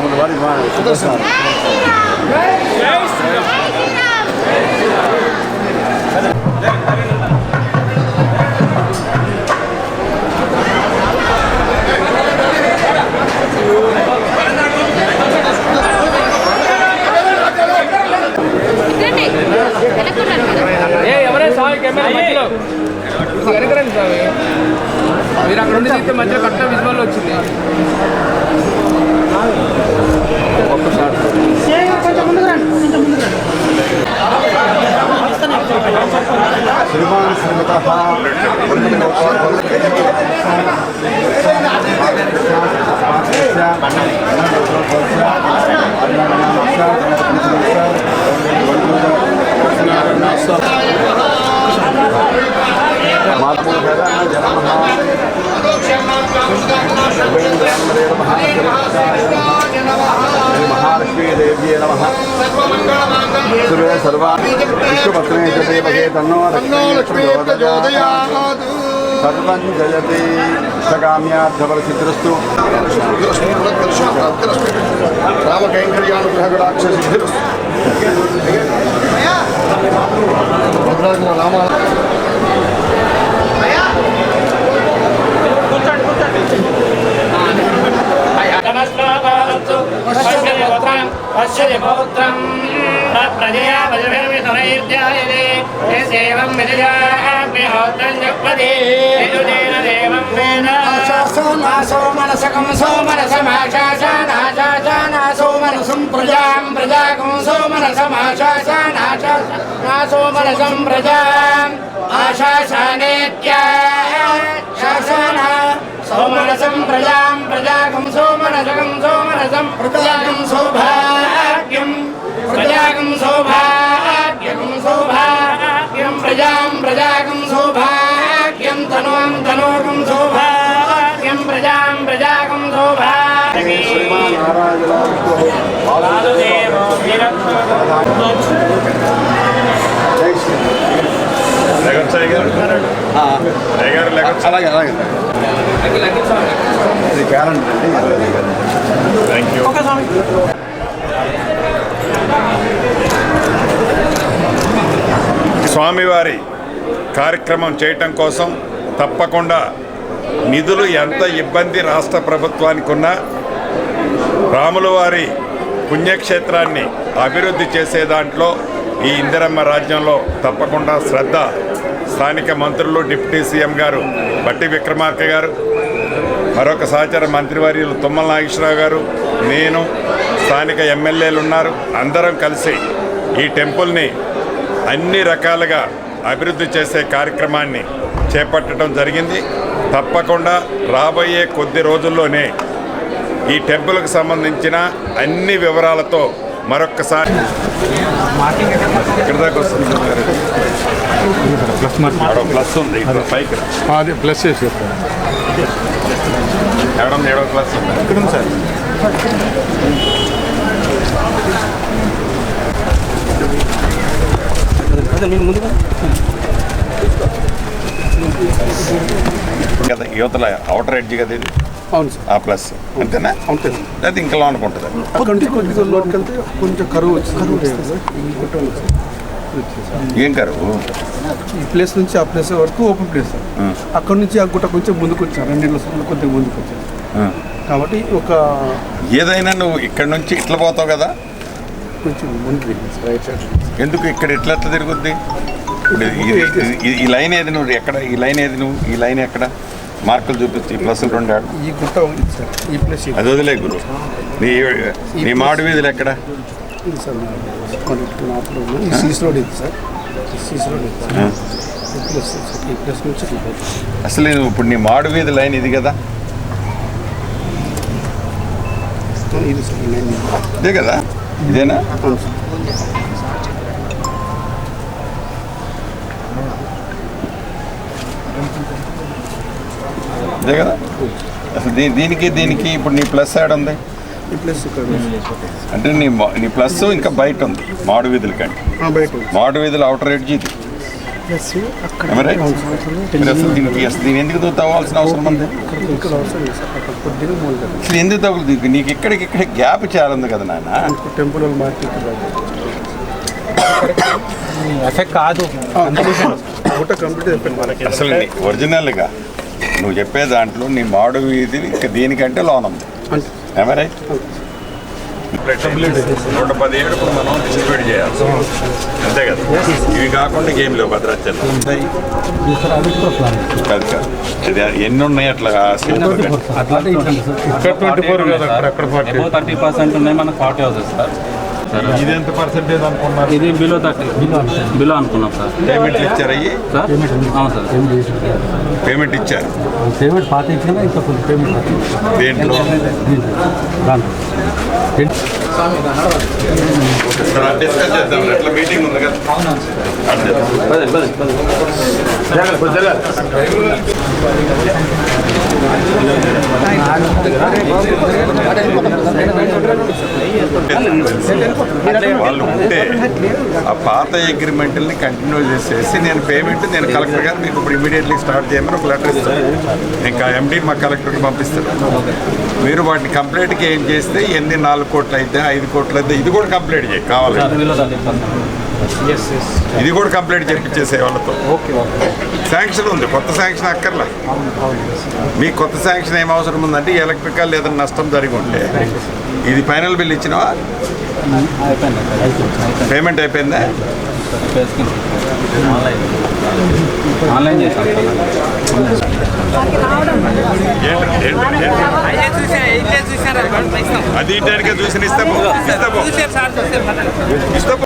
వెనక్కున్నారు కదా ఏ ఎవరైనా స్వామి కెమెరా మీరు అక్కడ ఉండి తీస్తే विश्वपत्ने च देवके तन्नो लक्ष्मी प्रचोदयात् सर्वं जयति सकाम्यार्थफलसिद्धिरस्तु रामकैङ्कर्यानुग्रहगणाक्षसिद्धिरस्तु राम పశ్యపౌత్రం ప్రజయా వజభిర్మిథునైర్ధ్యాయతే యస్యేవం విజయాగ్నిహోత్రం జపదే యజుదేన దేవం వేద. సోమనసకం సోమనసమాశాసనాశాసనాసోమనసం ప్రజాం ప్రజాకం సోమనసమాశాసనాశాసనాసోమనసం ప్రజాం. ప్రజాం ప్రజాకం సోమనసకం సోమనసం ప్రజాకం సౌభాగ్యం ప్రజాకం సౌభాగ్యం సౌభాగ్యం ప్రజాం ప్రజాకం సౌభాగ్యం తనోం తనోకం సౌభాగ్యం ప్రజాం ప్రజాకం సౌభాగ్యం అలాగే అలాగే. ఇది క్యాలెండర్ అండి స్వామివారి కార్యక్రమం చేయటం కోసం తప్పకుండా నిధులు ఎంత ఇబ్బంది రాష్ట్ర ప్రభుత్వానికి ఉన్నా రాముల వారి పుణ్యక్షేత్రాన్ని అభివృద్ధి చేసే దాంట్లో ఈ ఇందిరమ్మ రాజ్యంలో తప్పకుండా శ్రద్ధ స్థానిక మంత్రులు డిప్యూటీ సీఎం గారు బట్టి విక్రమార్క గారు మరొక సహచర మంత్రివర్యులు తుమ్మల నాగేశ్వరరావు గారు నేను స్థానిక ఎమ్మెల్యేలు ఉన్నారు అందరం కలిసి ఈ టెంపుల్ని అన్ని రకాలుగా అభివృద్ధి చేసే కార్యక్రమాన్ని చేపట్టడం జరిగింది. తప్పకుండా రాబోయే కొద్ది రోజుల్లోనే ఈ టెంపుల్కి సంబంధించిన అన్ని వివరాలతో మరొక్కసారి. ఇక్కడ దాకా వస్తుంది. ప్లస్ ఉంది పైకి. అది ప్లస్ చేసి చెప్పండి ఎక్కడ ఏడో ప్లస్ ఉంది? ఇక్కడ ఉంది సార్. కదా యువతల అవుటర్ ఎడ్జ్ కదా ఇది. అవును సార్. ఆ ప్లస్. అంతేనా? అంతే. అది ఇంకా లోనికి ఉంటుంది? కొద్దిగా లోటుకి వెళ్తే కొంచెం కరువు వచ్చింది. ఏం కరువు? ఈ ప్లేస్ నుంచి ఆ ప్లేస్ వరకు ఓపెన్ ప్లేస్. అక్కడ నుంచి ఆ గుట్ట కొంచెం ముందుకు వచ్చాను రెండేళ్ళ సార్లు కొద్దిగా ముందుకు వచ్చాను. కాబట్టి ఒక ఏదైనా నువ్వు ఇక్కడ నుంచి ఇట్లా పోతావు కదా? కొంచెం రైట్ సైడ్. ఎందుకు ఇక్కడ ఇట్లా ఎట్లా తిరుగుద్ది? ఈ లైన్ ఏది నువ్వు? ఎక్కడ? ఈ లైన్ ఏది నువ్వు? ఈ లైన్ ఎక్కడ? మార్కులు చూపించి ఈ ప్లస్లు రెండు ఈ గుట్ట ఉంది సార్. ఈ ప్లేస్. అది వదిలే గురు. నీ నీ మాడు వీధులు ఎక్కడ. అసలు ఇప్పుడు నీ మాడు వీధి లైన్ ఇది కదా? ఇదే కదా? ఇదేనా? ఇదే కదా? అసలు దీ దీనికి దీనికి ఇప్పుడు నీ ప్లస్ సైడ్ ఉంది? ఈ ప్లేస్ ఇక్కడ ఉంది. అంటే నీ నీ ప్లస్ ఇంకా బయట ఉంది మాడు వీధుల కంటే. మాడు వీధుల అవుటర్ ఎడ్జ్ ఇది. అసలు దీనికి అసలు దీని ఎందుకు తవ్వాల్సిన అవసరం ఉంది? అసలు ఎందుకు తగులుతుంది నీకు ఇక్కడికి ఇక్కడ గ్యాప్ చాలంది కదా నాన్న? టెంపుల్ మార్కెట్ ఎఫెక్ట్ కాదు. అసలు ఒరిజినల్గా నువ్వు చెప్పే దాంట్లో నీ మాడు వీధి ఇంకా దీనికంటే లోన్ ఉంది. right? నూట పదిహేడు ఇప్పుడు మనం డిస్ట్రిబ్యూట్ చేయాలి. అంతే కదా? ఇవి కాకుండా గేమ్ లేవు భద్రాచలం. కాదు కాదు. ఇది ఎన్ని ఉన్నాయి అట్లా? ట్వంటీ ఫోర్ అక్కడ థర్టీ పర్సెంట్ ఉన్నాయి మనకు ఫార్టీ హౌసెస్ సార్. ఇది ఎంత పర్సెంటేజ్ అనుకున్నారు? ఇది బిలో థర్టీ. బిలో అనుకున్నాం సార్. పేమెంట్లు ఇచ్చారు అయ్యి సార్? అవును సార్. పేమెంట్ ఇచ్చారు. పేమెంట్ పాత ఇచ్చినా ఇంకా కొంచెం పేమెంట్ దేంట్లో? దాంట్లో. డిస్కస్ చేద్దాం. ఎట్లా మీటింగ్ ఉంది కదా. వాళ్ళు ఉంటే ఆ పాత అగ్రిమెంట్ని కంటిన్యూ చేసేసి నేను పేమెంట్ నేను కలెక్టర్ గారు మీకు ఇప్పుడు ఇమీడియట్లీ స్టార్ట్ చేయమని ఒక లెటర్ ఇస్తాను. ఇంకా ఎండి మా కలెక్టర్కి పంపిస్తాను. మీరు వాటిని కంప్లైంట్కి ఏం చేస్తే ఎన్ని నాలుగు కోట్లు అయితే ఐదు కోట్లు అయితే ఇది కూడా కంప్లైంట్ చేయి కావాలి ఇది కూడా కంప్లీట్ చేయించేసే వాళ్ళతో. శాంక్షన్ ఉంది కొత్త శాంక్షన్ అక్కర్లా. మీకు కొత్త శాంక్షన్ ఏం అవసరం ఉందంటే ఎలక్ట్రికల్ ఏదైనా నష్టం జరిగి ఉంటే. ఇది ఫైనల్ బిల్ ఇచ్చినావా? పేమెంట్ అయిపోయిందా ఆన్లైన్ ఏంటి? అది ఇంటికే చూసిన ఇస్తాము. ఇస్తాము. ఇస్తాము.